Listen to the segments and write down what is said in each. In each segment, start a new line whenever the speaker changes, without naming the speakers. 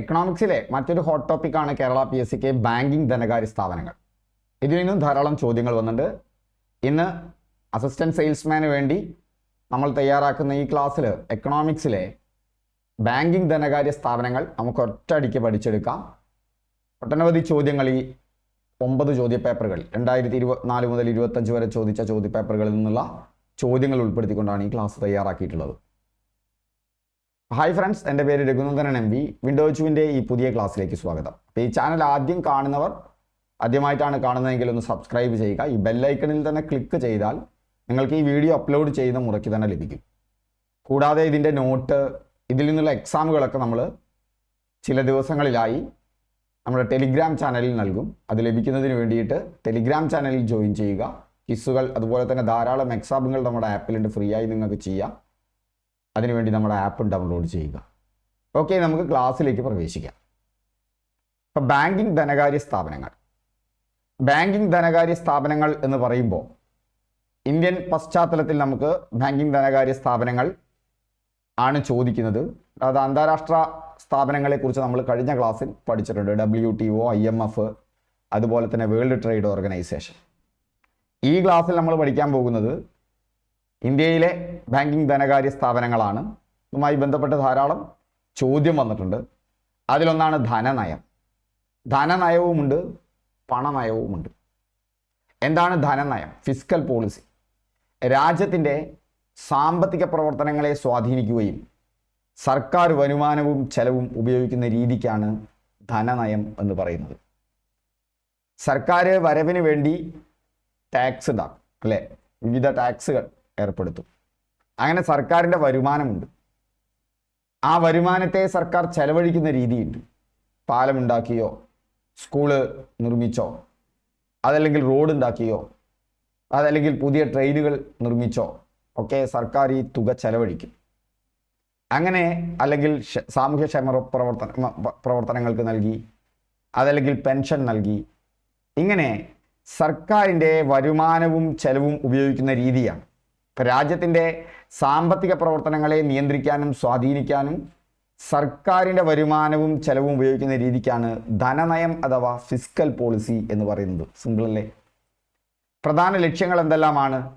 എക്കണോമിക്സിലെ മറ്റൊരു ഹോട്ട് ടോപ്പിക്കാണ് Kerala P S സിക്ക് ബാങ്കിങ് ധനകാര്യ സ്ഥാപനങ്ങൾ. ഇതിൽ നിന്നും ധാരാളം ചോദ്യങ്ങൾ വന്നിട്ടുണ്ട്. ഇന്ന് അസിസ്റ്റന്റ് സെയിൽസ്മാന് വേണ്ടി നമ്മൾ തയ്യാറാക്കുന്ന ഈ ക്ലാസ്സിൽ എക്കണോമിക്സിലെ ബാങ്കിങ് ധനകാര്യ സ്ഥാപനങ്ങൾ നമുക്ക് ഒറ്റയടിക്ക് പഠിച്ചെടുക്കാം. ഒട്ടനവധി ചോദ്യങ്ങൾ ഈ ഒമ്പത് ചോദ്യപേപ്പറുകൾ രണ്ടായിരത്തി ഇരുപത്തിനാല് മുതൽ ഇരുപത്തഞ്ച് വരെ ചോദിച്ച ചോദ്യ പേപ്പറുകളിൽ നിന്നുള്ള ചോദ്യങ്ങൾ ഉൾപ്പെടുത്തിക്കൊണ്ടാണ് ഈ ക്ലാസ് തയ്യാറാക്കിയിട്ടുള്ളത്. ഹായ് ഫ്രണ്ട്സ് എന്റെ പേര് രഘുനന്ദനൻ എം വി വിൻഡോച്ചുവിന്റെ ഈ പുതിയ ക്ലാസ്സിലേക്ക് സ്വാഗതം. അപ്പോൾ ഈ ചാനൽ ആദ്യം കാണുന്നവർ ആദ്യമായിട്ടാണ് കാണുന്നതെങ്കിൽ ഒന്ന് സബ്സ്ക്രൈബ് ചെയ്യുക. ഈ ബെല്ലൈക്കണിൽ തന്നെ ക്ലിക്ക് ചെയ്താൽ നിങ്ങൾക്ക് ഈ വീഡിയോ അപ്ലോഡ് ചെയ്യുന്ന മുറയ്ക്ക് തന്നെ ലഭിക്കും. കൂടാതെ ഇതിന്റെ നോട്ട് ഇതിൽ നിന്നുള്ള എക്സാമുകളൊക്കെ നമ്മൾ ചില ദിവസങ്ങളിലായി നമ്മുടെ ടെലിഗ്രാം ചാനലിൽ നൽകും. അത് ലഭിക്കുന്നതിന് വേണ്ടിയിട്ട് ടെലിഗ്രാം ചാനലിൽ ജോയിൻ ചെയ്യുക. കിസ്സുകൾ അതുപോലെ തന്നെ ധാരാളം എക്സാമുകൾ നമ്മുടെ ആപ്പിലുണ്ട് ഫ്രീ ആയി നിങ്ങൾക്ക് ചെയ്യാം. അതിനുവേണ്ടി നമ്മുടെ ആപ്പ് ഡൗൺലോഡ് ചെയ്യുക. ഓക്കെ നമുക്ക് ക്ലാസ്സിലേക്ക് പ്രവേശിക്കാം. ഇപ്പം ബാങ്കിങ് ധനകാര്യ സ്ഥാപനങ്ങൾ. ബാങ്കിങ് ധനകാര്യ സ്ഥാപനങ്ങൾ എന്ന് പറയുമ്പോൾ ഇന്ത്യൻ പശ്ചാത്തലത്തിൽ നമുക്ക് ബാങ്കിങ് ധനകാര്യ സ്ഥാപനങ്ങൾ ആണ് ചോദിക്കുന്നത്. അത് അന്താരാഷ്ട്ര സ്ഥാപനങ്ങളെക്കുറിച്ച് നമ്മൾ കഴിഞ്ഞ ക്ലാസ്സിൽ പഠിച്ചിട്ടുണ്ട്. W T O I M F അതുപോലെ തന്നെ വേൾഡ് ട്രേഡ് ഓർഗനൈസേഷൻ. ഈ ക്ലാസ്സിൽ നമ്മൾ പഠിക്കാൻ പോകുന്നത് ഇന്ത്യയിലെ ബാങ്കിങ് ധനകാര്യ സ്ഥാപനങ്ങളാണ്. ഇതുമായി ബന്ധപ്പെട്ട് ധാരാളം ചോദ്യം വന്നിട്ടുണ്ട്. അതിലൊന്നാണ് ധനനയം. ധനനയവുമുണ്ട് പണനയവുമുണ്ട്. എന്താണ് ധനനയം? ഫിസിക്കൽ പോളിസി രാജ്യത്തിന്റെ സാമ്പത്തിക പ്രവർത്തനങ്ങളെ സ്വാധീനിക്കുകയും സർക്കാർ വരുമാനവും ചെലവും ഉപയോഗിക്കുന്ന രീതിക്കാണ് ധനനയം എന്ന് പറയുന്നത്. സർക്കാർ വരവിന് വേണ്ടി ടാക്സ് ഉണ്ടാക്കും അല്ലേ? വിവിധ ടാക്സുകൾ ഏർപ്പെടുത്തും. അങ്ങനെ സർക്കാരിന്റെ വരുമാനമുണ്ട്. ആ വരുമാനത്തെ സർക്കാർ ചെലവഴിക്കുന്ന രീതിയുണ്ട്. പാലമുണ്ടാക്കിയോ സ്കൂൾ നിർമ്മിച്ചോ അതല്ലെങ്കിൽ റോഡ് ഉണ്ടാക്കിയോ അതല്ലെങ്കിൽ പുതിയ ട്രെയിനുകൾ നിർമ്മിച്ചോ ഒക്കെ സർക്കാർ ഈ തുക ചെലവഴിക്കും. അങ്ങനെ അല്ലെങ്കിൽ സാമൂഹ്യ സാമൂഹ്യക്ഷേമ പ്രവർത്തന പ്രവർത്തനങ്ങൾക്ക് നൽകി അതല്ലെങ്കിൽ പെൻഷൻ നൽകി. ഇങ്ങനെ സർക്കാരിന്റെ വരുമാനവും ചെലവും ഉപയോഗിക്കുന്ന രീതിയാണ് രാജ്യത്തിന്റെ സാമ്പത്തിക പ്രവർത്തനങ്ങളെ നിയന്ത്രിക്കാനും സ്വാധീനിക്കാനും സർക്കാരിന്റെ വരുമാനവും ചെലവും ഉപയോഗിക്കുന്ന രീതിക്കാണ് ധനനയം അഥവാ ഫിസിക്കൽ പോളിസി എന്ന് പറയുന്നത്. സിമ്പിൾ അല്ലേ? പ്രധാന ലക്ഷ്യങ്ങൾ എന്തെല്ലാമാണ്?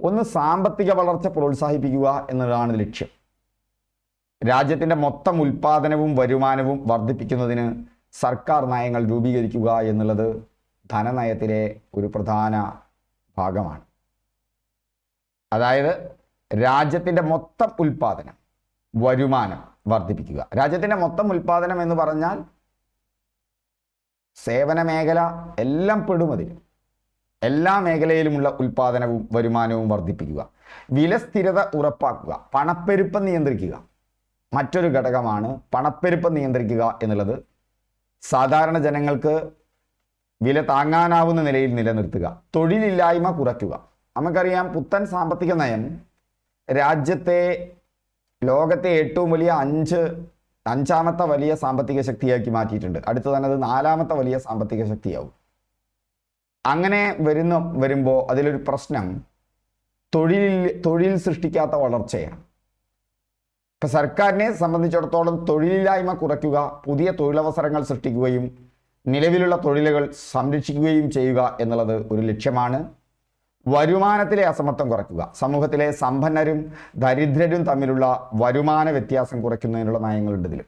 ഒന്ന് സാമ്പത്തിക വളർച്ച പ്രോത്സാഹിപ്പിക്കുക എന്നതാണ് ലക്ഷ്യം. രാജ്യത്തിന്റെ മൊത്തം ഉൽപാദനവും വരുമാനവും വർദ്ധിപ്പിക്കുന്നതിന് സർക്കാർ നയങ്ങൾ രൂപീകരിക്കുക എന്നുള്ളത് ധനനയത്തിലെ ഒരു പ്രധാന ഭാഗമാണ്. അതായത് രാജ്യത്തിന്റെ മൊത്തം ഉൽപാദനം വരുമാനം വർദ്ധിപ്പിക്കുക. രാജ്യത്തിന്റെ മൊത്തം ഉൽപാദനം എന്ന് പറഞ്ഞാൽ സേവന മേഖല എല്ലാം പെടും എല്ലാ മേഖലയിലുമുള്ള ഉൽപാദനവും വരുമാനവും വർദ്ധിപ്പിക്കുക. വില സ്ഥിരത ഉറപ്പാക്കുക. പണപ്പെരുപ്പം നിയന്ത്രിക്കുക. മറ്റൊരു ഘടകമാണ് പണപ്പെരുപ്പം നിയന്ത്രിക്കുക എന്നുള്ളത്. സാധാരണ ജനങ്ങൾക്ക് വില താങ്ങാനാവുന്ന നിലയിൽ നിലനിർത്തുക. തൊഴിലില്ലായ്മ കുറയ്ക്കുക. നമുക്കറിയാം പുത്തൻ സാമ്പത്തിക നയം രാജ്യത്തെ ലോകത്തെ ഏറ്റവും വലിയ അഞ്ച് അഞ്ചാമത്തെ വലിയ സാമ്പത്തിക ശക്തിയാക്കി മാറ്റിയിട്ടുണ്ട്. അടുത്ത് തന്നെ അത് നാലാമത്തെ വലിയ സാമ്പത്തിക ശക്തിയാവും. അങ്ങനെ വരുന്ന വരുമ്പോൾ അതിലൊരു പ്രശ്നം തൊഴിലിൽ തൊഴിൽ സൃഷ്ടിക്കാത്ത വളർച്ചയാണ്. ഇപ്പം സർക്കാരിനെ സംബന്ധിച്ചിടത്തോളം തൊഴിലില്ലായ്മ കുറയ്ക്കുക പുതിയ തൊഴിലവസരങ്ങൾ സൃഷ്ടിക്കുകയും നിലവിലുള്ള തൊഴിലുകൾ സംരക്ഷിക്കുകയും ചെയ്യുക എന്നുള്ളത് ഒരു ലക്ഷ്യമാണ്. വരുമാനത്തിലെ അസമത്വം കുറയ്ക്കുക. സമൂഹത്തിലെ സമ്പന്നരും ദരിദ്രരും തമ്മിലുള്ള വരുമാന വ്യത്യാസം കുറയ്ക്കുന്നതിനുള്ള നയങ്ങളുണ്ട് ഇതിൽ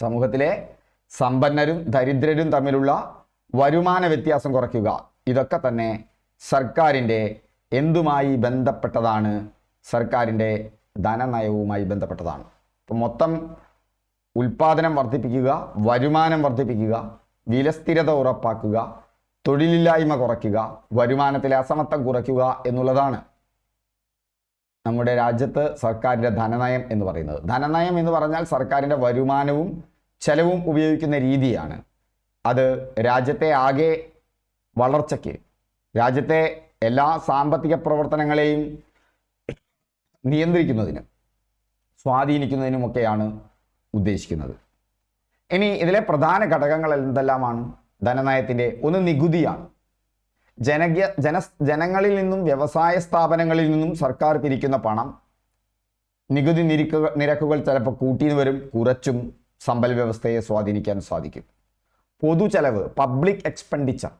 സമൂഹത്തിലെ സമ്പന്നരും ദരിദ്രരും തമ്മിലുള്ള വരുമാന വ്യത്യാസം കുറയ്ക്കുക. ഇതൊക്കെ തന്നെ സർക്കാരിന്റെ എന്തുമായി ബന്ധപ്പെട്ടതാണ്? സർക്കാരിന്റെ ധനനയവുമായി ബന്ധപ്പെട്ടതാണ്. ഇപ്പം മൊത്തം ഉൽപാദനം വർദ്ധിപ്പിക്കുക വരുമാനം വർദ്ധിപ്പിക്കുക വിലസ്ഥിരത ഉറപ്പാക്കുക തൊഴിലില്ലായ്മ കുറയ്ക്കുക വരുമാനത്തിലെ അസമത്വം കുറയ്ക്കുക എന്നുള്ളതാണ് നമ്മുടെ രാജ്യത്ത് സർക്കാരിന്റെ ധനനയം എന്ന് പറയുന്നത്. ധനനയം എന്ന് പറഞ്ഞാൽ സർക്കാരിന്റെ വരുമാനവും ചെലവും ഉപയോഗിക്കുന്ന രീതിയാണ്. അത് രാജ്യത്തെ ആകെ വളർച്ചയ്ക്ക് രാജ്യത്തെ എല്ലാ സാമ്പത്തിക പ്രവർത്തനങ്ങളെയും നിയന്ത്രിക്കുന്നതിന് സ്വാധീനിക്കുന്നതിനുമൊക്കെയാണ് ഉദ്ദേശിക്കുന്നത്. ഇനി ഇതിലെ പ്രധാന ഘടകങ്ങൾ എന്തെല്ലാമാണ്? ധനനയത്തിന്റെ ഒന്ന് നികുതിയാണ്. ജനകീയ ജന ജനങ്ങളിൽ നിന്നും വ്യവസായ സ്ഥാപനങ്ങളിൽ നിന്നും സർക്കാർ പിരിക്കുന്ന പണം നികുതി നിരക്കുകൾ നിരക്കുകൾ ചിലപ്പോൾ കൂട്ടിന്ന് വരും കുറച്ചും സമ്പൽ വ്യവസ്ഥയെ സ്വാധീനിക്കാൻ സാധിക്കും. പൊതുചെലവ് പബ്ലിക് എക്സ്പെൻഡിച്ചർ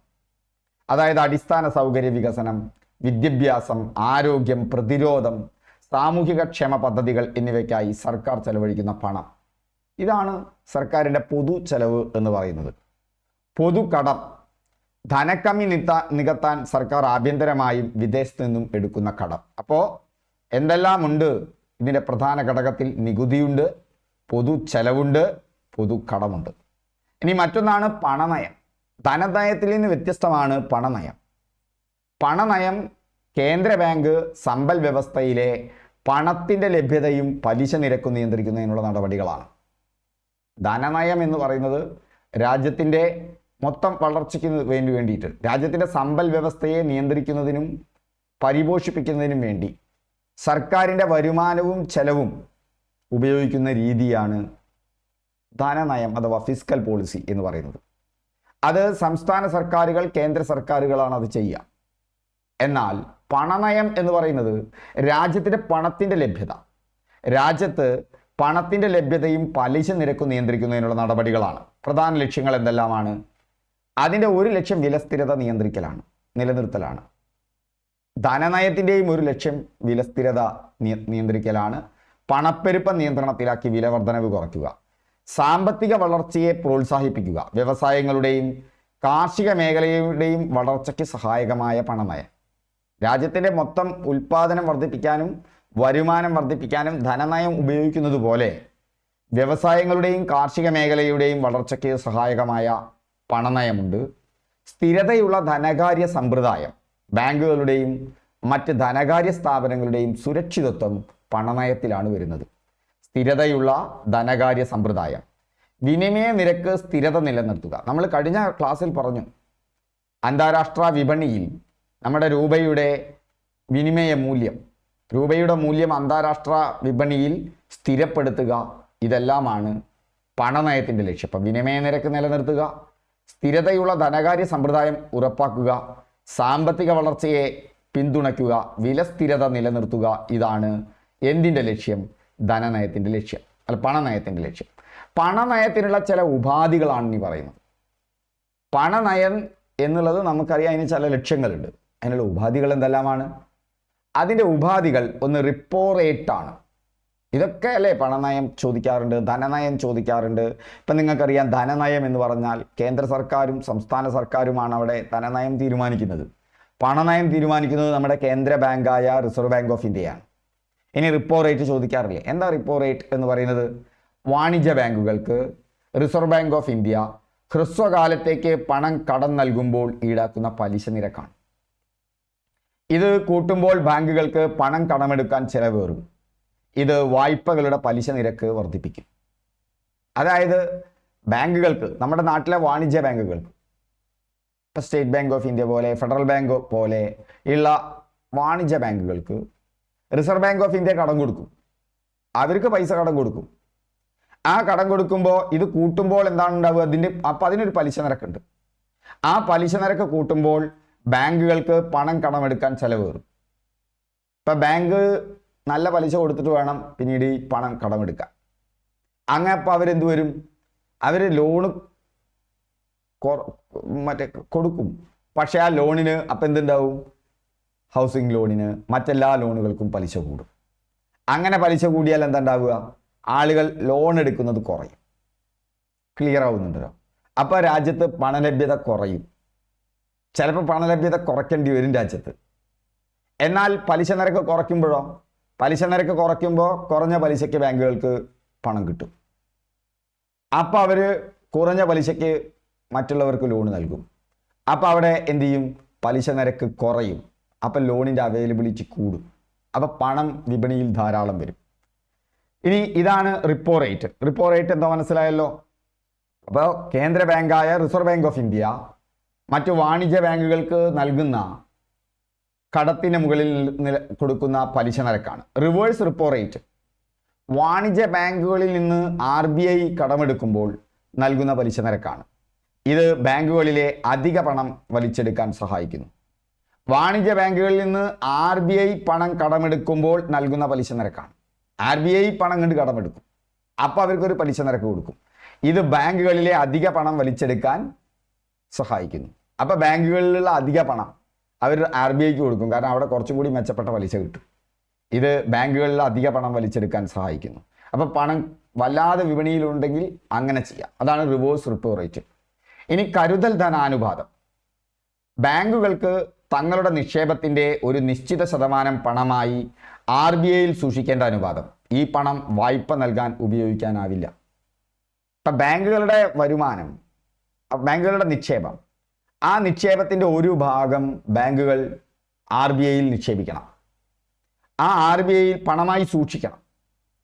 അതായത് അടിസ്ഥാന സൗകര്യ വികസനം വിദ്യാഭ്യാസം ആരോഗ്യം പ്രതിരോധം സാമൂഹിക ക്ഷേമ പദ്ധതികൾ എന്നിവയ്ക്കായി സർക്കാർ ചെലവഴിക്കുന്ന പണം. ഇതാണ് സർക്കാരിന്റെ പൊതു ചെലവ് എന്ന് പറയുന്നത്. പൊതുകടം. ധനക്കമ്മി നിത്ത നികത്താൻ സർക്കാർ ആഭ്യന്തരമായും വിദേശത്ത് നിന്നും എടുക്കുന്ന കടം. അപ്പോൾ എന്തെല്ലാം ഉണ്ട് ഇതിന്റെ പ്രധാന ഘടകത്തിൽ നികുതിയുണ്ട് പൊതു ചെലവുണ്ട് പൊതു കടമുണ്ട്. ഇനി മറ്റൊന്നാണ് പണനയം. ധനനയത്തിൽ നിന്ന് വ്യത്യസ്തമാണ് പണനയം. പണനയം കേന്ദ്ര ബാങ്ക് സമ്പൽ വ്യവസ്ഥയിലെ പണത്തിന്റെ ലഭ്യതയും പലിശ നിരക്കും നിയന്ത്രിക്കുന്നതിനുള്ള നടപടികളാണ്. ധനനയം എന്ന് പറയുന്നത് രാജ്യത്തിന്റെ മൊത്തം വളർച്ചയ്ക്ക് വേണ്ടി വേണ്ടിയിട്ട് രാജ്യത്തിന്റെ സമ്പൽ വ്യവസ്ഥയെ നിയന്ത്രിക്കുന്നതിനും പരിപോഷിപ്പിക്കുന്നതിനും വേണ്ടി സർക്കാരിന്റെ വരുമാനവും ചെലവും ഉപയോഗിക്കുന്ന രീതിയാണ് ധനനയം അഥവാ ഫിസിക്കൽ പോളിസി എന്ന് പറയുന്നത്. അത് സംസ്ഥാന സർക്കാരുകൾ കേന്ദ്ര സർക്കാരുകളാണ് അത് ചെയ്യുക. എന്നാൽ പണനയം എന്ന് പറയുന്നത് രാജ്യത്തിന്റെ പണത്തിന്റെ ലഭ്യത. രാജ്യത്ത് പണത്തിന്റെ ലഭ്യതയും പലിശ നിരക്കും നിയന്ത്രിക്കുന്നതിനുള്ള നടപടികളാണ്. പ്രധാന ലക്ഷ്യങ്ങൾ എന്തെല്ലാമാണ്? അതിന്റെ ഒരു ലക്ഷ്യം വിലസ്ഥിരത നിയന്ത്രിക്കലാണ് നിലനിർത്തലാണ്. ധനനയത്തിന്റെയും ഒരു ലക്ഷ്യം വിലസ്ഥിരത നിയ- നിയന്ത്രിക്കലാണ്. പണപ്പെരുപ്പ നിയന്ത്രണത്തിലാക്കി വില വർധനവ് കുറയ്ക്കുക. സാമ്പത്തിക വളർച്ചയെ പ്രോത്സാഹിപ്പിക്കുക. വ്യവസായങ്ങളുടെയും കാർഷിക മേഖലയുടെയും വളർച്ചയ്ക്ക് സഹായകമായ പണനയം. രാജ്യത്തിന്റെ മൊത്തം ഉൽപ്പാദനം വർദ്ധിപ്പിക്കാനും വരുമാനം വർദ്ധിപ്പിക്കാനും ധനനയം ഉപയോഗിക്കുന്നത് പോലെ വ്യവസായങ്ങളുടെയും കാർഷിക മേഖലയുടെയും വളർച്ചയ്ക്ക് സഹായകമായ പണനയമുണ്ട്. സ്ഥിരതയുള്ള ധനകാര്യ സമ്പ്രദായം ബാങ്കുകളുടെയും മറ്റ് ധനകാര്യ സ്ഥാപനങ്ങളുടെയും സുരക്ഷിതത്വം പണനയത്തിലാണ് വരുന്നത്. സ്ഥിരതയുള്ള ധനകാര്യ സമ്പ്രദായം. വിനിമയ നിരക്ക് സ്ഥിരത നിലനിർത്തുക. നമ്മൾ കഴിഞ്ഞ ക്ലാസ്സിൽ പറഞ്ഞു അന്താരാഷ്ട്ര വിപണിയിൽ നമ്മുടെ രൂപയുടെ വിനിമയ മൂല്യം രൂപയുടെ മൂല്യം അന്താരാഷ്ട്ര വിപണിയിൽ സ്ഥിരപ്പെടുത്തുക ഇതെല്ലാമാണ് പണനയത്തിന്റെ ലക്ഷ്യം. അപ്പം വിനിമയ നിരക്ക് നിലനിർത്തുക സ്ഥിരതയുള്ള ധനകാര്യ സമ്പ്രദായം ഉറപ്പാക്കുക സാമ്പത്തിക വളർച്ചയെ പിന്തുണയ്ക്കുക വിലസ്ഥിരത നിലനിർത്തുക ഇതാണ് എന്തിന്റെ ലക്ഷ്യം? ധനനയത്തിന്റെ ലക്ഷ്യം. അല്ല പണനയത്തിന്റെ ലക്ഷ്യം. പണനയത്തിനുള്ള ചില ഉപാധികളാണ് ഈ പറയുന്നത്. പണനയം എന്നുള്ളത് നമുക്കറിയാം അതിന് ചില ലക്ഷ്യങ്ങളുണ്ട്. അതിനുള്ള ഉപാധികൾ എന്തെല്ലാമാണ്? അതിന്റെ ഉപാധികൾ ഒന്ന് റിപ്പോ റേറ്റ് ആണ്. ഇതൊക്കെ അല്ലേ പണനയം ചോദിക്കാറുണ്ട് ധനനയം ചോദിക്കാറുണ്ട്. ഇപ്പം നിങ്ങൾക്കറിയാം ധനനയം എന്ന് പറഞ്ഞാൽ കേന്ദ്ര സർക്കാരും സംസ്ഥാന സർക്കാരുമാണ് അവിടെ ധനനയം തീരുമാനിക്കുന്നത്. പണനയം തീരുമാനിക്കുന്നത് നമ്മുടെ കേന്ദ്ര ബാങ്കായ റിസർവ് ബാങ്ക് ഓഫ് ഇന്ത്യയാണ്. ഇനി റിപ്പോ റേറ്റ് ചോദിക്കാറില്ലേ? എന്താ റിപ്പോ റേറ്റ് എന്ന് പറയുന്നത്? വാണിജ്യ ബാങ്കുകൾക്ക് റിസർവ് ബാങ്ക് ഓഫ് ഇന്ത്യ ഹ്രസ്വകാലത്തേക്ക് പണം കടം നൽകുമ്പോൾ ഈടാക്കുന്ന പലിശ നിരക്കാണ്. ഇത് കൂട്ടുമ്പോൾ ബാങ്കുകൾക്ക് പണം കടമെടുക്കാൻ ചിലവേറും. ഇത് വായ്പകളുടെ പലിശ നിരക്ക് വർദ്ധിപ്പിക്കും. അതായത് ബാങ്കുകൾക്ക് നമ്മുടെ നാട്ടിലെ വാണിജ്യ ബാങ്കുകൾക്ക് സ്റ്റേറ്റ് ബാങ്ക് ഓഫ് ഇന്ത്യ പോലെ ഫെഡറൽ ബാങ്ക് പോലെ ഉള്ള വാണിജ്യ ബാങ്കുകൾക്ക് റിസർവ് ബാങ്ക് ഓഫ് ഇന്ത്യ കടം കൊടുക്കും. അവർക്ക് പൈസ കടം കൊടുക്കും. ആ കടം കൊടുക്കുമ്പോൾ ഇത് കൂട്ടുമ്പോൾ എന്താണ് ഉണ്ടാവുക? അതിന്റെ അപ്പം അതിനൊരു പലിശ നിരക്കുണ്ട്. ആ പലിശ നിരക്ക് കൂട്ടുമ്പോൾ ബാങ്കുകൾക്ക് പണം കടമെടുക്കാൻ ചെലവേറും. ഇപ്പം ബാങ്ക് നല്ല പലിശ കൊടുത്തിട്ട് വേണം പിന്നീട് ഈ പണം കടമെടുക്കാൻ. അങ്ങനെ അപ്പോൾ അവരെന്ത് വരും? അവർ ലോണ് മറ്റേ കൊടുക്കും. പക്ഷേ ആ ലോണിന് അപ്പം എന്തുണ്ടാവും? ഹൗസിംഗ് ലോണിന് മറ്റെല്ലാ ലോണുകൾക്കും പലിശ കൂടും. അങ്ങനെ പലിശ കൂടിയാൽ എന്താ ഉണ്ടാവുക? ആളുകൾ ലോൺ എടുക്കുന്നത് കുറയും. ക്ലിയർ ആവുന്നുണ്ടല്ലോ. അപ്പോൾ രാജ്യത്ത് പണലഭ്യത കുറയും. ചിലപ്പോൾ പണലഭ്യത കുറയ്ക്കേണ്ടി വരും രാജ്യത്ത്. എന്നാൽ പലിശ നിരക്ക് കുറയ്ക്കുമ്പോഴോ? പലിശ നിരക്ക് കുറയ്ക്കുമ്പോൾ കുറഞ്ഞ പലിശയ്ക്ക് ബാങ്കുകൾക്ക് പണം കിട്ടും. അപ്പോൾ അവർ കുറഞ്ഞ പലിശയ്ക്ക് മറ്റുള്ളവർക്ക് ലോൺ നൽകും. അപ്പോൾ അവിടെ എന്ത് ചെയ്യും? പലിശ നിരക്ക് കുറയും. അപ്പം ലോണിന്റെ അവൈലബിലിറ്റി കൂടും. അപ്പം പണം വിപണിയിൽ ധാരാളം വരും. ഇനി ഇതാണ് റിപ്പോ റേറ്റ് റിപ്പോ റേറ്റ് എന്താ മനസ്സിലായല്ലോ? അപ്പോൾ കേന്ദ്ര ബാങ്കായ റിസർവ് ബാങ്ക് ഓഫ് ഇന്ത്യ മറ്റു വാണിജ്യ ബാങ്കുകൾക്ക് നൽകുന്ന കടത്തിന് മുകളിൽ കൊടുക്കുന്ന പലിശ നിരക്കാണ്. റിവേഴ്സ് റിപ്പോ റേറ്റ് വാണിജ്യ ബാങ്കുകളിൽ നിന്ന് ആർ ബി ഐ കടമെടുക്കുമ്പോൾ നൽകുന്ന പലിശ നിരക്കാണ്. ഇത് ബാങ്കുകളിലെ അധിക പണം വലിച്ചെടുക്കാൻ സഹായിക്കുന്നു. വാണിജ്യ ബാങ്കുകളിൽ നിന്ന് ആർ ബി ഐ പണം കടമെടുക്കുമ്പോൾ നൽകുന്ന പലിശ നിരക്കാണ്. ആർ ബി ഐ പണം കണ്ട് കടമെടുക്കും. അപ്പോൾ അവർക്കൊരു പലിശ നിരക്ക് കൊടുക്കും. ഇത് ബാങ്കുകളിലെ അധിക പണം വലിച്ചെടുക്കാൻ സഹായിക്കുന്നു. അപ്പോൾ ബാങ്കുകളിലുള്ള അധിക പണം അവർ ആർ ബി ഐക്ക് കൊടുക്കും. കാരണം അവിടെ കുറച്ചും കൂടി മെച്ചപ്പെട്ട പലിശ കിട്ടും. ഇത് ബാങ്കുകളിൽ അധിക പണം വലിച്ചെടുക്കാൻ സഹായിക്കുന്നു. അപ്പോൾ പണം വല്ലാതെ വിപണിയിലുണ്ടെങ്കിൽ അങ്ങനെ ചെയ്യാം. അതാണ് റിവേഴ്സ് റിപ്പോ റേറ്റ് ഇനി കരുതൽ ധനാനുപാതം. ബാങ്കുകൾക്ക് തങ്ങളുടെ നിക്ഷേപത്തിന്റെ ഒരു നിശ്ചിത ശതമാനം പണമായി ആർ ബി ഐയിൽ സൂക്ഷിക്കേണ്ട അനുപാതം. ഈ പണം വായ്പ നൽകാൻ ഉപയോഗിക്കാനാവില്ല. ഇപ്പം ബാങ്കുകളുടെ വരുമാനം ബാങ്കുകളുടെ നിക്ഷേപം ആ നിക്ഷേപത്തിന്റെ ഒരു ഭാഗം ബാങ്കുകൾ ആർ ബി ഐയിൽ നിക്ഷേപിക്കണം. ആ ആർ ബി ഐയിൽ പണമായി സൂക്ഷിക്കണം.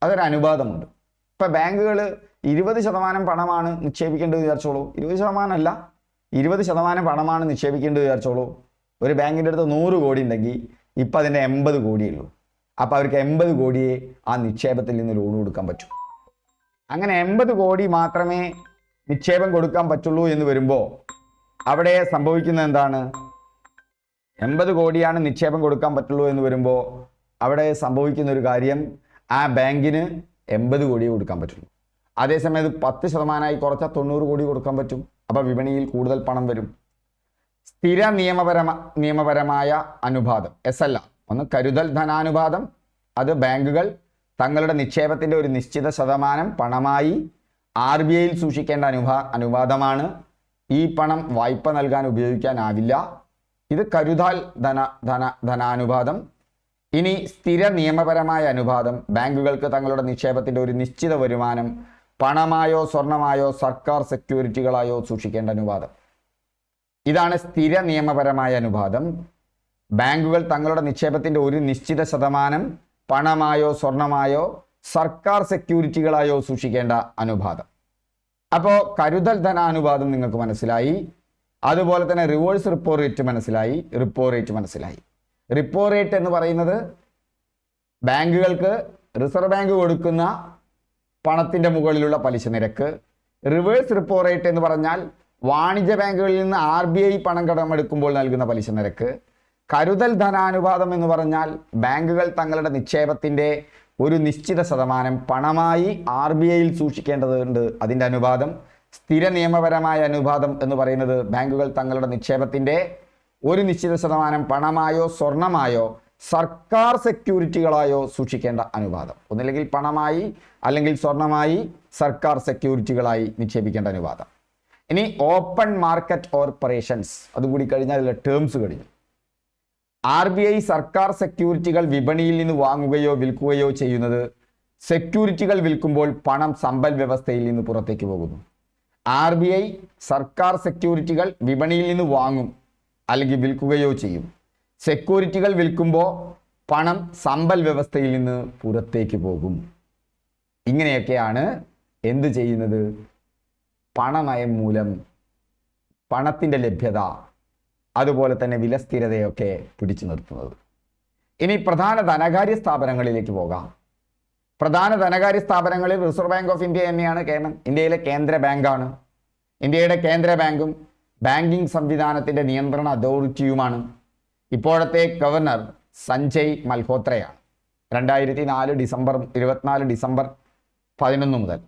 അതൊരു അനുപാതമുണ്ട് ഇപ്പം ബാങ്കുകൾ ഇരുപത് ശതമാനം പണമാണ് നിക്ഷേപിക്കേണ്ടത് വിചാരിച്ചോളൂ. ഇരുപത് ശതമാനം അല്ല ഇരുപത് ശതമാനം പണമാണ് നിക്ഷേപിക്കേണ്ടത് വിചാരിച്ചോളൂ. ഒരു ബാങ്കിന്റെ അടുത്ത് നൂറ് കോടി ഉണ്ടെങ്കിൽ ഇപ്പം അതിന്റെ എൺപത് കോടിയുള്ളൂ അപ്പോൾ അവർക്ക് എൺപത് കോടിയെ ആ നിക്ഷേപത്തിൽ നിന്ന് ലോൺ കൊടുക്കാൻ പറ്റൂ. അങ്ങനെ എൺപത് കോടി മാത്രമേ നിക്ഷേപം കൊടുക്കാൻ പറ്റുള്ളൂ എന്ന് വരുമ്പോൾ അവിടെ സംഭവിക്കുന്നത് എന്താണ്? എൺപത് കോടിയാണ് നിക്ഷേപം കൊടുക്കാൻ പറ്റുള്ളൂ എന്ന് വരുമ്പോൾ അവിടെ സംഭവിക്കുന്ന ഒരു കാര്യം ആ ബാങ്കിന് എൺപത് കോടി കൊടുക്കാൻ പറ്റുള്ളൂ. അതേസമയം അത് പത്ത് ശതമാനമായി കുറച്ചാൽ തൊണ്ണൂറ് കോടി കൊടുക്കാൻ പറ്റും. അപ്പോൾ വിപണിയിൽ കൂടുതൽ പണം വരും. സ്ഥിര നിയമപരമ നിയമപരമായ അനുപാതം എസ് എൽ ഒന്ന് കരുതൽ ധനാനുപാതം അത് ബാങ്കുകൾ തങ്ങളുടെ നിക്ഷേപത്തിന്റെ ഒരു നിശ്ചിത ശതമാനം പണമായി ആർ ബി ഐയിൽ സൂക്ഷിക്കേണ്ട അനുഭാ അനുപാതമാണ്. ഈ പണം വായ്പ നൽകാൻ ഉപയോഗിക്കാനാവില്ല. ഇത് കരുതാൽ ധന ധന ധനാനുപാതം. ഇനി സ്ഥിര നിയമപരമായ അനുപാതം. ബാങ്കുകൾക്ക് തങ്ങളുടെ നിക്ഷേപത്തിന്റെ ഒരു നിശ്ചിത വരുമാനം പണമായോ സ്വർണമായോ സർക്കാർ സെക്യൂരിറ്റികളായോ സൂക്ഷിക്കേണ്ട അനുപാതം. ഇതാണ് സ്ഥിര നിയമപരമായ അനുപാതം. ബാങ്കുകൾ തങ്ങളുടെ നിക്ഷേപത്തിന്റെ ഒരു നിശ്ചിത ശതമാനം പണമായോ സ്വർണമായോ സർക്കാർ സെക്യൂരിറ്റികളായോ സൂക്ഷിക്കേണ്ട അനുപാതം. അപ്പോൾ കരുതൽ ധനാനുപാതം നിങ്ങൾക്ക് മനസ്സിലായി. അതുപോലെ തന്നെ റിവേഴ്സ് റിപ്പോ റേറ്റ് മനസ്സിലായി. റിപ്പോ റേറ്റ് മനസ്സിലായി. റിപ്പോ റേറ്റ് എന്ന് പറയുന്നത് ബാങ്കുകൾക്ക് റിസർവ് ബാങ്ക് കൊടുക്കുന്ന പണത്തിന്റെ മുകളിലുള്ള പലിശ നിരക്ക്. റിവേഴ്സ് റിപ്പോ റേറ്റ് എന്ന് പറഞ്ഞാൽ വാണിജ്യ ബാങ്കുകളിൽ നിന്ന് ആർ ബി ഐ പണം കടമെടുക്കുമ്പോൾ നൽകുന്ന പലിശ നിരക്ക്. കരുതൽ ധനാനുപാതം എന്ന് പറഞ്ഞാൽ ബാങ്കുകൾ തങ്ങളുടെ നിക്ഷേപത്തിന്റെ ഒരു നിശ്ചിത ശതമാനം പണമായി ആർ ബി ഐയിൽ സൂക്ഷിക്കേണ്ടതുണ്ട്. അതിന്റെ അനുപാതം സ്ഥിര നിയമപരമായ അനുപാതം എന്ന് പറയുന്നത് ബാങ്കുകൾ തങ്ങളുടെ നിക്ഷേപത്തിന്റെ ഒരു നിശ്ചിത ശതമാനം പണമായോ സ്വർണമായോ സർക്കാർ സെക്യൂരിറ്റികളായോ സൂക്ഷിക്കേണ്ട അനുപാതം. ഒന്നില്ലെങ്കിൽ പണമായി അല്ലെങ്കിൽ സ്വർണമായി സർക്കാർ സെക്യൂരിറ്റികളായി നിക്ഷേപിക്കേണ്ട അനുപാതം. ഇനി ഓപ്പൺ മാർക്കറ്റ് ഓപ്പറേഷൻസ് അതുകൂടി കഴിഞ്ഞാൽ അതിലെ ടേംസ് കഴിഞ്ഞു. ആർ ബി ഐ സർക്കാർ സെക്യൂരിറ്റികൾ വിപണിയിൽ നിന്ന് വാങ്ങുകയോ വിൽക്കുകയോ ചെയ്യുന്നത് സെക്യൂരിറ്റികൾ വിൽക്കുമ്പോൾ പണം സമ്പൽ വ്യവസ്ഥയിൽ നിന്ന് പുറത്തേക്ക് പോകുന്നു. ആർ ബി ഐ സർക്കാർ സെക്യൂരിറ്റികൾ വിപണിയിൽ നിന്ന് വാങ്ങും അല്ലെങ്കിൽ വിൽക്കുകയോ ചെയ്യും. സെക്യൂരിറ്റികൾ വിൽക്കുമ്പോൾ പണം സമ്പൽ വ്യവസ്ഥയിൽ നിന്ന് പുറത്തേക്ക് പോകും. ഇങ്ങനെയൊക്കെയാണ് എന്ത് ചെയ്യുന്നത്? പണനയം മൂലം പണത്തിന്റെ ലഭ്യത അതുപോലെ തന്നെ വിലസ്ഥിരതയൊക്കെ പിടിച്ചു നിർത്തുന്നത്. ഇനി പ്രധാന ധനകാര്യ സ്ഥാപനങ്ങളിലേക്ക് പോകാം. പ്രധാന ധനകാര്യ സ്ഥാപനങ്ങളിൽ റിസർവ് ബാങ്ക് ഓഫ് ഇന്ത്യ തന്നെയാണ് കേരളം ഇന്ത്യയിലെ കേന്ദ്ര ബാങ്കാണ് ഇന്ത്യയുടെ കേന്ദ്ര ബാങ്കും ബാങ്കിംഗ് സംവിധാനത്തിന്റെ നിയന്ത്രണ അതോറിറ്റിയുമാണ്. ഇപ്പോഴത്തെ ഗവർണർ സഞ്ജയ് മൽഹോത്രയാണ്. രണ്ടായിരത്തി നാല് ഡിസംബർ ഇരുപത്തിനാല് ഡിസംബർ പതിനൊന്ന് മുതൽ.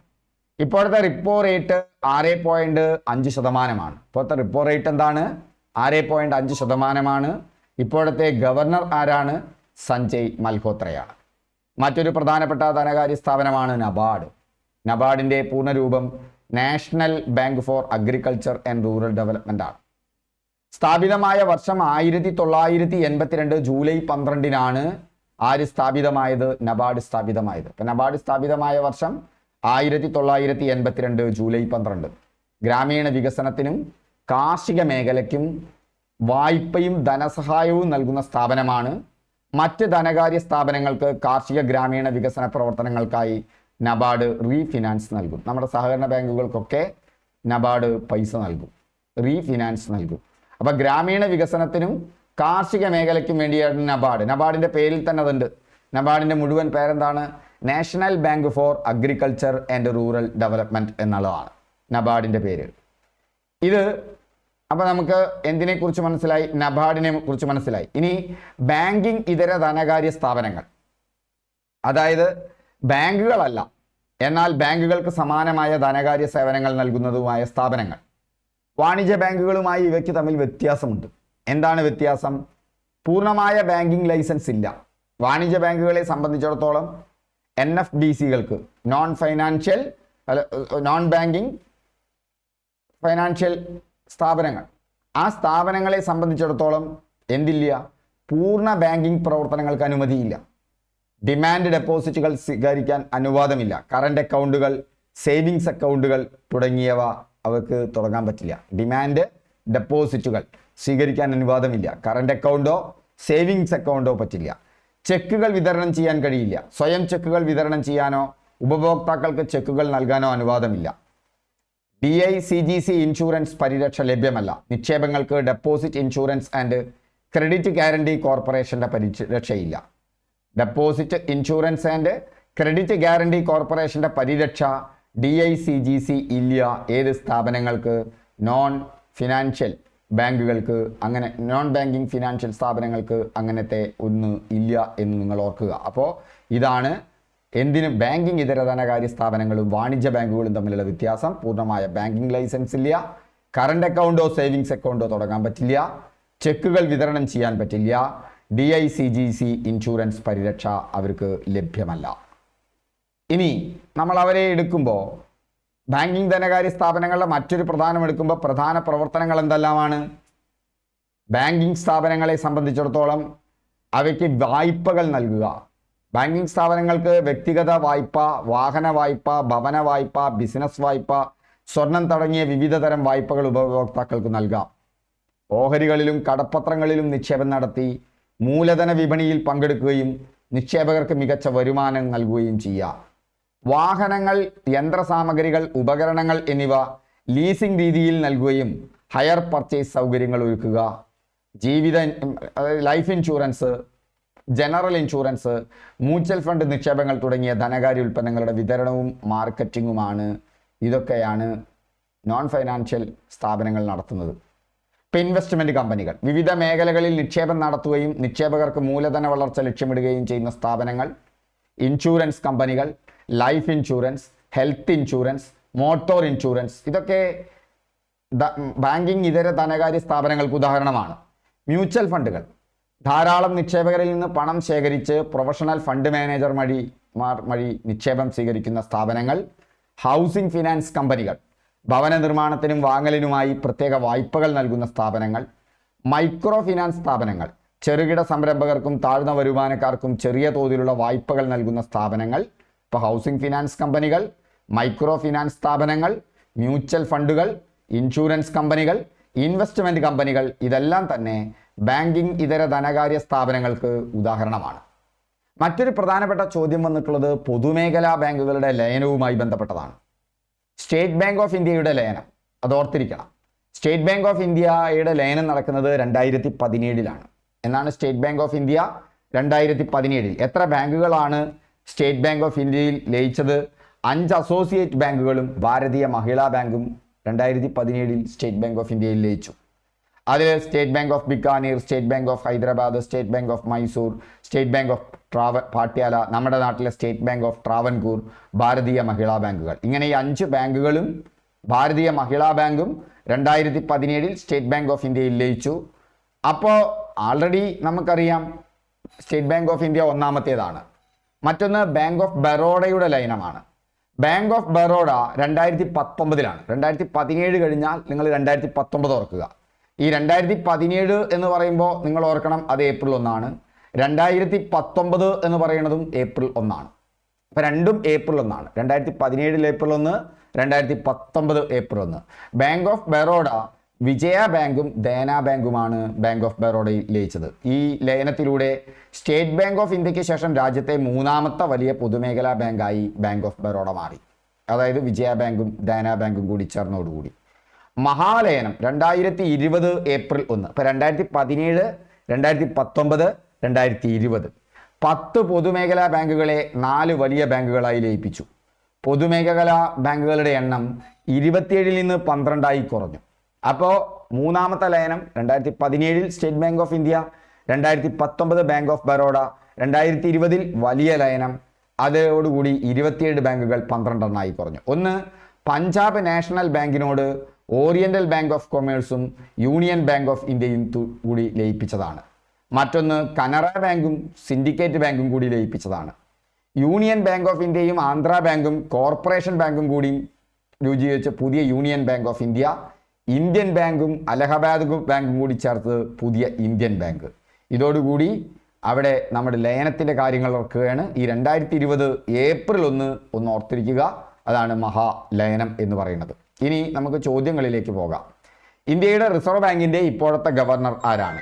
ഇപ്പോഴത്തെ റിപ്പോ റേറ്റ് ആറ് പോയിന്റ് അഞ്ച് ശതമാനമാണ്. ഇപ്പോഴത്തെ റിപ്പോ റേറ്റ് എന്താണ്? ആറ് പോയിന്റ് അഞ്ച് ശതമാനമാണ്. ഇപ്പോഴത്തെ ഗവർണർ ആരാണ്? സഞ്ജയ് മൽഹോത്രയാണ് മറ്റൊരു പ്രധാനപ്പെട്ട ധനകാര്യ സ്ഥാപനമാണ് നബാർഡ്. നബാർഡിന്റെ പൂർണരൂപം National Bank for Agriculture and Rural Development ആണ്. സ്ഥാപിതമായ വർഷം ആയിരത്തി തൊള്ളായിരത്തി എൺപത്തിരണ്ട് ജൂലൈ പന്ത്രണ്ടിനാണ് ആര് സ്ഥാപിതമായത്? നബാർഡ് സ്ഥാപിതമായത്. ഇപ്പം നബാർഡ് സ്ഥാപിതമായ വർഷം ആയിരത്തി തൊള്ളായിരത്തി എൺപത്തിരണ്ട് ജൂലൈ പന്ത്രണ്ട്. ഗ്രാമീണ വികസനത്തിനും കാർഷിക മേഖലയ്ക്കും വായ്പയും ധനസഹായവും നൽകുന്ന സ്ഥാപനമാണ്. മറ്റ് ധനകാര്യ സ്ഥാപനങ്ങൾക്ക് കാർഷിക ഗ്രാമീണ വികസന പ്രവർത്തനങ്ങൾക്കായി നബാർഡ് റീഫിനാൻസ് നൽകും. നമ്മുടെ സഹകരണ ബാങ്കുകൾക്കൊക്കെ നബാർഡ് പൈസ നൽകും. റീഫിനാൻസ് നൽകും. അപ്പോൾ ഗ്രാമീണ വികസനത്തിനും കാർഷിക മേഖലയ്ക്കും വേണ്ടിയാണ് നബാർഡ്. നബാർഡിന്റെ പേരിൽ തന്നെ അതുണ്ട്. നബാർഡിന്റെ മുഴുവൻ പേരെന്താണ്? National Bank for Agriculture and Rural Development എന്നുള്ളതാണ് നബാർഡിന്റെ പേര്. ഇത് അപ്പോൾ നമുക്ക് എന്തിനെ കുറിച്ച് മനസ്സിലായി? നബാർഡിനെ കുറിച്ച് മനസ്സിലായി. ഇനി ബാങ്കിങ് ഇതര ധനകാര്യ സ്ഥാപനങ്ങൾ. അതായത് ബാങ്കുകളല്ല എന്നാൽ ബാങ്കുകൾക്ക് സമാനമായ ധനകാര്യ സേവനങ്ങൾ നൽകുന്നതുമായ സ്ഥാപനങ്ങൾ. വാണിജ്യ ബാങ്കുകളുമായി ഇവയ്ക്ക് തമ്മിൽ വ്യത്യാസമുണ്ട്. എന്താണ് വ്യത്യാസം? പൂർണമായ ബാങ്കിംഗ് ലൈസൻസ് ഇല്ല. വാണിജ്യ ബാങ്കുകളെ സംബന്ധിച്ചിടത്തോളം N F D സികൾക്ക് non financial non banking financial സ്ഥാപനങ്ങൾ. ആ സ്ഥാപനങ്ങളെ സംബന്ധിച്ചിടത്തോളം എന്തില്ല? പൂർണ ബാങ്കിങ് പ്രവർത്തനങ്ങൾക്ക് അനുമതിയില്ല. ഡിമാൻഡ് ഡെപ്പോസിറ്റുകൾ സ്വീകരിക്കാൻ അനുവാദമില്ല. കറണ്ട് അക്കൗണ്ടുകൾ സേവിങ്സ് അക്കൗണ്ടുകൾ തുടങ്ങിയവ അവർക്ക് തുടങ്ങാൻ പറ്റില്ല. ഡിമാൻഡ് ഡെപ്പോസിറ്റുകൾ സ്വീകരിക്കാൻ അനുവാദമില്ല. കറണ്ട് അക്കൗണ്ടോ സേവിങ്സ് അക്കൗണ്ടോ പറ്റില്ല. ചെക്കുകൾ വിതരണം ചെയ്യാൻ കഴിയില്ല. സ്വയം ചെക്കുകൾ വിതരണം ചെയ്യാനോ ഉപഭോക്താക്കൾക്ക് ചെക്കുകൾ നൽകാനോ അനുവാദമില്ല. D I C G C insurance പരിരക്ഷ ലഭ്യമല്ല. നിക്ഷേപങ്ങൾക്ക് deposit insurance and credit guarantee കോർപ്പറേഷന്റെ പരിരക്ഷയില്ല. Deposit insurance and credit guarantee കോർപ്പറേഷന്റെ പരിരക്ഷ D I C G C ഇല്ല. ഏത് സ്ഥാപനങ്ങൾക്ക്? നോൺ ഫിനാൻഷ്യൽ ബാങ്കുകൾക്ക് അങ്ങനെ നോൺ ബാങ്കിങ് ഫിനാൻഷ്യൽ സ്ഥാപനങ്ങൾക്ക് അങ്ങനത്തെ ഒന്ന് ഇല്ല എന്ന് നിങ്ങൾ ഓർക്കുക. അപ്പോൾ ഇതാണ് എന്തിനും ബാങ്കിങ് ഇതര ധനകാര്യ സ്ഥാപനങ്ങളും വാണിജ്യ ബാങ്കുകളും തമ്മിലുള്ള വ്യത്യാസം. പൂർണമായ ബാങ്കിങ് ലൈസൻസ് ഇല്ല. കറണ്ട് അക്കൗണ്ടോ സേവിങ്സ് അക്കൗണ്ടോ തുടങ്ങാൻ പറ്റില്ല. ചെക്കുകൾ വിതരണം ചെയ്യാൻ പറ്റില്ല. D I C G C insurance പരിരക്ഷ അവർക്ക് ലഭ്യമല്ല. ഇനി നമ്മൾ അവരെ എടുക്കുമ്പോൾ ബാങ്കിങ് ധനകാര്യ സ്ഥാപനങ്ങളുടെ മറ്റൊരു പ്രധാനം എടുക്കുമ്പോൾ പ്രധാന പ്രവർത്തനങ്ങൾ എന്തെല്ലാമാണ്? ബാങ്കിങ് സ്ഥാപനങ്ങളെ സംബന്ധിച്ചിടത്തോളം അവയ്ക്ക് വായ്പകൾ നൽകുക. ബാങ്കിങ് സ്ഥാപനങ്ങൾക്ക് വ്യക്തിഗത വായ്പ വാഹന വായ്പ ഭവന വായ്പ ബിസിനസ് വായ്പ സ്വർണം തുടങ്ങിയ വിവിധ തരം വായ്പകൾ ഉപഭോക്താക്കൾക്ക് നൽകാം. ഓഹരികളിലും കടപ്പത്രങ്ങളിലും നിക്ഷേപം നടത്തി മൂലധന വിപണിയിൽ പങ്കെടുക്കുകയും നിക്ഷേപകർക്ക് മികച്ച വരുമാനം നൽകുകയും ചെയ്യാം. വാഹനങ്ങൾ യന്ത്രസാമഗ്രികൾ ഉപകരണങ്ങൾ എന്നിവ ലീസിംഗ് രീതിയിൽ നൽകുകയും ഹയർ പർച്ചേസ് സൗകര്യങ്ങൾ ഒരുക്കുക. ജീവിത life insurance general insurance mutual fund നിക്ഷേപങ്ങൾ തുടങ്ങിയ ധനകാര്യ ഉൽപ്പന്നങ്ങളുടെ വിതരണവും മാർക്കറ്റിങ്ങുമാണ്. ഇതൊക്കെയാണ് നോൺ ഫൈനാൻഷ്യൽ സ്ഥാപനങ്ങൾ നടത്തുന്നത്. ഇപ്പം ഇൻവെസ്റ്റ്മെന്റ് കമ്പനികൾ. വിവിധ മേഖലകളിൽ നിക്ഷേപം നടത്തുകയും നിക്ഷേപകർക്ക് മൂലധന വളർച്ച ലക്ഷ്യമിടുകയും ചെയ്യുന്ന സ്ഥാപനങ്ങൾ ഇൻഷുറൻസ് കമ്പനികൾ life insurance health insurance motor insurance ഇതൊക്കെ ബാങ്കിങ് ഇതര ധനകാര്യ സ്ഥാപനങ്ങൾക്ക് ഉദാഹരണമാണ്. മ്യൂച്വൽ ഫണ്ടുകൾ. ധാരാളം നിക്ഷേപകരിൽ നിന്ന് പണം ശേഖരിച്ച് പ്രൊഫഷണൽ ഫണ്ട് മാനേജർ വഴി വഴി നിക്ഷേപം സ്വീകരിക്കുന്ന സ്ഥാപനങ്ങൾ ഹൗസിംഗ് ഫിനാൻസ് കമ്പനികൾ ഭവന നിർമ്മാണത്തിനും വാങ്ങലിനുമായി പ്രത്യേക വായ്പകൾ നൽകുന്ന സ്ഥാപനങ്ങൾ മൈക്രോ ഫിനാൻസ് സ്ഥാപനങ്ങൾ ചെറുകിട സംരംഭകർക്കും താഴ്ന്ന വരുമാനക്കാർക്കും ചെറിയ തോതിലുള്ള വായ്പകൾ നൽകുന്ന സ്ഥാപനങ്ങൾ ഇപ്പോൾ ഹൗസിംഗ് ഫിനാൻസ് കമ്പനികൾ മൈക്രോ ഫിനാൻസ് സ്ഥാപനങ്ങൾ മ്യൂച്വൽ ഫണ്ടുകൾ ഇൻഷുറൻസ് കമ്പനികൾ ഇൻവെസ്റ്റ്മെന്റ് കമ്പനികൾ ഇതെല്ലാം തന്നെ ബാങ്കിംഗ് ഇതര ധനകാര്യ സ്ഥാപനങ്ങൾക്ക് ഉദാഹരണമാണ്. മറ്റൊരു പ്രധാനപ്പെട്ട ചോദ്യം വന്നിട്ടുള്ളത് പൊതുമേഖലാ ബാങ്കുകളുടെ ലയനവുമായി ബന്ധപ്പെട്ടതാണ്. സ്റ്റേറ്റ് ബാങ്ക് ഓഫ് ഇന്ത്യയുടെ ലയനം അത് ഓർത്തിരിക്കണം. സ്റ്റേറ്റ് ബാങ്ക് ഓഫ് ഇന്ത്യയുടെ ലയനം നടക്കുന്നത് രണ്ടായിരത്തി പതിനേഴിലാണ് എന്നാണ് സ്റ്റേറ്റ് ബാങ്ക് ഓഫ് ഇന്ത്യ രണ്ടായിരത്തി പതിനേഴിൽ എത്ര ബാങ്കുകളാണ് സ്റ്റേറ്റ് ബാങ്ക് ഓഫ് ഇന്ത്യയിൽ ലയിച്ചത്? അഞ്ച് അസോസിയേറ്റ് ബാങ്കുകളും ഭാരതീയ മഹിളാ ബാങ്കും രണ്ടായിരത്തി പതിനേഴിൽ സ്റ്റേറ്റ് ബാങ്ക് ഓഫ് ഇന്ത്യയിൽ ലയിച്ചു. അതിൽ State Bank of Bikaner State Bank of Hyderabad State Bank of Mysore State Bank of ട്രാവ Patiala നമ്മുടെ നാട്ടിലെ സ്റ്റേറ്റ് ബാങ്ക് ഓഫ് ട്രാവൻകൂർ ഭാരതീയ മഹിളാ ബാങ്കുകൾ. ഇങ്ങനെ ഈ അഞ്ച് ബാങ്കുകളും ഭാരതീയ മഹിളാ ബാങ്കും രണ്ടായിരത്തി പതിനേഴിൽ സ്റ്റേറ്റ് ബാങ്ക് ഓഫ് ഇന്ത്യയിൽ ലയിച്ചു. അപ്പോൾ ആൾറെഡി നമുക്കറിയാം സ്റ്റേറ്റ് ബാങ്ക് ഓഫ് ഇന്ത്യ ഒന്നാമത്തേതാണ്. മറ്റൊന്ന് ബാങ്ക് ഓഫ് ബറോഡയുടെ ലയനമാണ്. ബാങ്ക് ഓഫ് ബറോഡ രണ്ടായിരത്തി പത്തൊമ്പതിലാണ് രണ്ടായിരത്തി പതിനേഴ് കഴിഞ്ഞാൽ നിങ്ങൾ രണ്ടായിരത്തി പത്തൊമ്പത് ഓർക്കുക. ഈ രണ്ടായിരത്തി പതിനേഴ് എന്ന് പറയുമ്പോൾ നിങ്ങൾ ഓർക്കണം അത് ഏപ്രിൽ ഒന്നാണ്. രണ്ടായിരത്തി പത്തൊമ്പത് എന്ന് പറയുന്നതും ഏപ്രിൽ ഒന്നാണ്. അപ്പം രണ്ടും ഏപ്രിൽ ഒന്നാണ്. രണ്ടായിരത്തി പതിനേഴിൽ ഏപ്രിൽ ഒന്ന് രണ്ടായിരത്തി പത്തൊമ്പത് ഏപ്രിൽ ഒന്ന്. ബാങ്ക് ഓഫ് ബറോഡ വിജയ ബാങ്കും ദേന ബാങ്കുമാണ് ബാങ്ക് ഓഫ് ബറോഡയിൽ ലയിച്ചത്. ഈ ലയനത്തിലൂടെ സ്റ്റേറ്റ് ബാങ്ക് ഓഫ് ഇന്ത്യയ്ക്ക് ശേഷം രാജ്യത്തെ മൂന്നാമത്തെ വലിയ പൊതുമേഖലാ ബാങ്കായി ബാങ്ക് ഓഫ് ബറോഡ മാറി. അതായത് വിജയ ബാങ്കും ദേന ബാങ്കും കൂടി ചേർന്നോടുകൂടി മഹാലയനം രണ്ടായിരത്തി ഇരുപത് ഏപ്രിൽ ഒന്ന്. ഇപ്പം രണ്ടായിരത്തി പതിനേഴ് രണ്ടായിരത്തി പത്തൊമ്പത് രണ്ടായിരത്തി ഇരുപത് പത്ത് പൊതുമേഖലാ ബാങ്കുകളെ നാല് വലിയ ബാങ്കുകളായി ലയിപ്പിച്ചു. പൊതുമേഖലാ ബാങ്കുകളുടെ എണ്ണം ഇരുപത്തിയേഴിൽ നിന്ന് പന്ത്രണ്ടായി കുറഞ്ഞു. അപ്പോൾ മൂന്നാമത്തെ ലയനം രണ്ടായിരത്തി പതിനേഴിൽ സ്റ്റേറ്റ് ബാങ്ക് ഓഫ് ഇന്ത്യ രണ്ടായിരത്തി പത്തൊമ്പത് ബാങ്ക് ഓഫ് ബറോഡ രണ്ടായിരത്തി ഇരുപതിൽ വലിയ ലയനം അതോടുകൂടി ഇരുപത്തിയേഴ് ബാങ്കുകൾ പന്ത്രണ്ടെണ്ണമായി കുറഞ്ഞു. ഒന്ന് പഞ്ചാബ് നാഷണൽ ബാങ്കിനോട് ഓറിയന്റൽ ബാങ്ക് ഓഫ് കൊമേഴ്സും യൂണിയൻ ബാങ്ക് ഓഫ് ഇന്ത്യയും കൂടി ലയിപ്പിച്ചതാണ്. മറ്റൊന്ന് കനറ ബാങ്കും സിൻഡിക്കേറ്റ് ബാങ്കും കൂടി ലയിപ്പിച്ചതാണ്. യൂണിയൻ ബാങ്ക് ഓഫ് ഇന്ത്യയും ആന്ധ്ര ബാങ്കും കോർപ്പറേഷൻ ബാങ്കും കൂടി രൂപീകരിച്ച പുതിയ Union Bank of India Indian ബാങ്കും അലഹബാദ് ബാങ്കും കൂടി ചേർത്ത് പുതിയ ഇന്ത്യൻ ബാങ്ക് ഇതോടുകൂടി അവിടെ നമ്മുടെ ലയനത്തിന്റെ കാര്യങ്ങൾ ഓർക്കുകയാണ്. ഈ രണ്ടായിരത്തി ഇരുപത് ഏപ്രിൽ ഒന്ന് ഒന്ന് ഓർത്തിരിക്കുക. അതാണ് മഹാലയനം എന്ന് പറയുന്നത്. ഇനി നമുക്ക് ചോദ്യങ്ങളിലേക്ക് പോകാം. ഇന്ത്യയുടെ റിസർവ് ബാങ്കിന്റെ ഇപ്പോഴത്തെ ഗവർണർ ആരാണ്?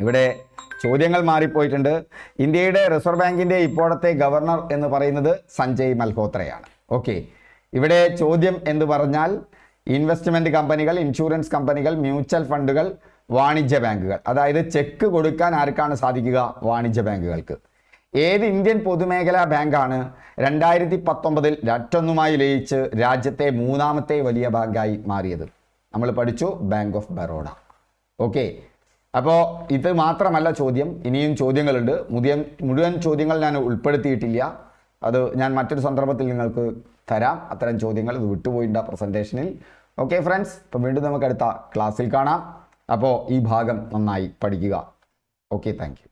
ഇവിടെ ചോദ്യങ്ങൾ മാറിപ്പോയിട്ടുണ്ട്. ഇന്ത്യയുടെ റിസർവ് ബാങ്കിന്റെ ഇപ്പോഴത്തെ ഗവർണർ എന്ന് പറയുന്നത് സഞ്ജയ് മൽഹോത്രയാണ്. ഓക്കെ ഇവിടെ ചോദ്യം എന്ന് പറഞ്ഞാൽ ഇൻവെസ്റ്റ്മെന്റ് കമ്പനികൾ ഇൻഷുറൻസ് കമ്പനികൾ മ്യൂച്വൽ ഫണ്ടുകൾ വാണിജ്യ ബാങ്കുകൾ. അതായത് ചെക്ക് കൊടുക്കാൻ ആർക്കാണ് സാധിക്കുക? വാണിജ്യ ബാങ്കുകൾക്ക്. ഏത് ഇന്ത്യൻ പൊതുമേഖലാ ബാങ്കാണ് രണ്ടായിരത്തി പത്തൊമ്പതിൽ രറ്റൊന്നുമായി ലയിച്ച് രാജ്യത്തെ മൂന്നാമത്തെ വലിയ ബാങ്കായി മാറിയത്? നമ്മൾ പഠിച്ചു ബാങ്ക് ഓഫ് ബറോഡ ഓക്കെ അപ്പോൾ ഇത് മാത്രമല്ല ചോദ്യം. ഇനിയും ചോദ്യങ്ങളുണ്ട്. മുതിയ മുഴുവൻ ചോദ്യങ്ങൾ ഞാൻ ഉൾപ്പെടുത്തിയിട്ടില്ല. അത് ഞാൻ മറ്റൊരു സന്ദർഭത്തിൽ നിങ്ങൾക്ക് തരാം. അത്തരം ചോദ്യങ്ങൾ ഇത് വിട്ടുപോയിട്ടുണ്ട് പ്രസന്റേഷനിൽ ഓക്കെ ഫ്രണ്ട്സ് അപ്പോൾ വീണ്ടും നമുക്ക് അടുത്ത ക്ലാസ്സിൽ കാണാം. അപ്പോൾ ഈ ഭാഗം നന്നായി പഠിക്കുക. Okay thank